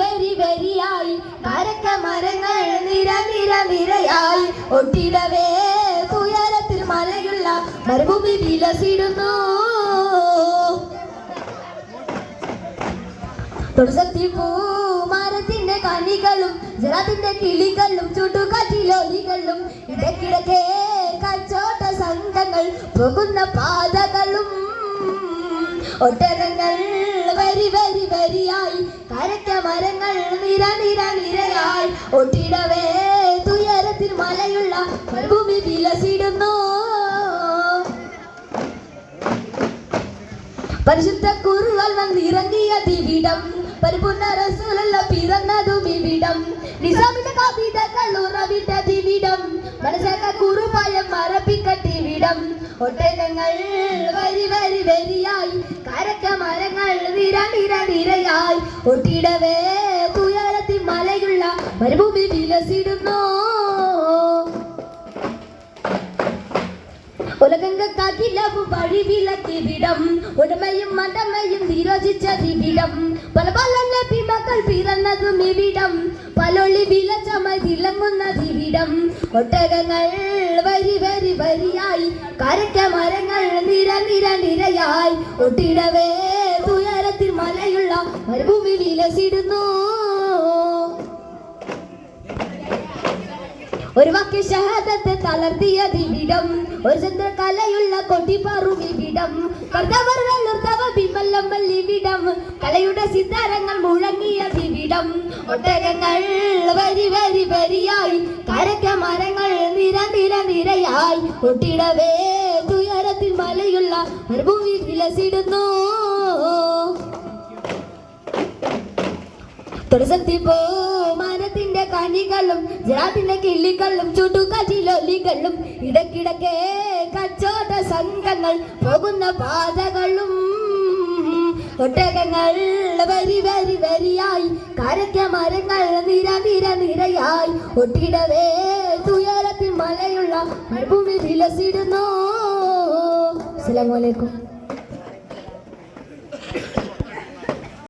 വരി വരിയായി മരക്ക മരങ്ങൾ നിര നിര നിരയായി. ഒട്ടിടവേ തുയരത്തിൽ മലയുള്ള മരുഭൂമി വിലസിടുന്നു. തുളസത്തി പൂമാരത്തിന്റെ കണികളും ജലത്തിന്റെ കിളികളും ചുട്ടുകാറ്റിലോലികളും ഇടക്കിടക്കെ കച്ചോട്ട സംഘങ്ങൾ പോകുന്ന പാതകളും. ഒട്ടകങ്ങൾ വരി വരി വരിയായി കരക്ക മരങ്ങൾ നിര നിര നിരയായി ഒട്ടിടവേ. തുയരത്തിൽ മലയുള്ള ഭൂമി വിലസിടുന്നു. പരിശുദ്ധ കുറുകൾ വന്നിറങ്ങിയ ദിവിടം പരിപൂർണ റസൂലല്ല പിറന്നതും ഇവിടം. നിസാമിന്റെ കവിതകൾ ഉറവിട്ട ദിവിടം മനസ്സക കുറുപായം മറപ്പിക്കട്ടിവിടം. ഒട്ടകങ്ങൾ വരി വരി വരിയ നിര നിരയായി ഒട്ടിടവേ തുയരത്തിൽ മലയുള്ള മരുഭൂമി വിലസിടുന്നു. പലൊളി ഒട്ടകങ്ങൾ വരി വരി വരിയായി കരക്ക മരങ്ങൾ നിര നിര നിരയായി ഒട്ടിടവേ തുയരത്തിൽ മലയുള്ള മരുഭൂമി വിലസിടുന്നു. ഒരു വാക്യ ശഹാദത്തെ തളർത്തിയ ദിവിടം ഒരു ചന്ദ്രകലയുള്ള കൊട്ടിപ്പാറും ഇവിടം കർത്തവർ വെള്ളുർത്തവ ബിമല്ലമ്മൽ ഇവിടം കലയുടെ സിദ്ധാരങ്ങൾ മുഴങ്ങിയ ദിവിടം ഒട്ടകങ്ങൾ വരി വരി വരിയായി കരക്ക മരങ്ങൾ നിര നിര നിരയായി. ഒട്ടിടവേ തുയരത്തിൽ മലയുള്ള മരുഭൂമി വിലസിടുന്നു. തുളസത്തി മാനത്തിന്റെ കണികളും ജാതിന്റെ കിള്ളികളും ചുട്ടുകാറ്റിലൊലികളും ഇടക്കിടക്കെ കച്ചോട സംഘങ്ങൾ പോകുന്ന പാതകളും. ഒട്ടകങ്ങൾ വരി വരി വരിയായി കരക്ക മരങ്ങൾ നിര നിര നിരയായി. ഒട്ടിടവേ തുയരത്തിൽ മലയുള്ള മരുഭൂമി വിലസിടുന്നു. അസ്സലാമു അലൈക്കും.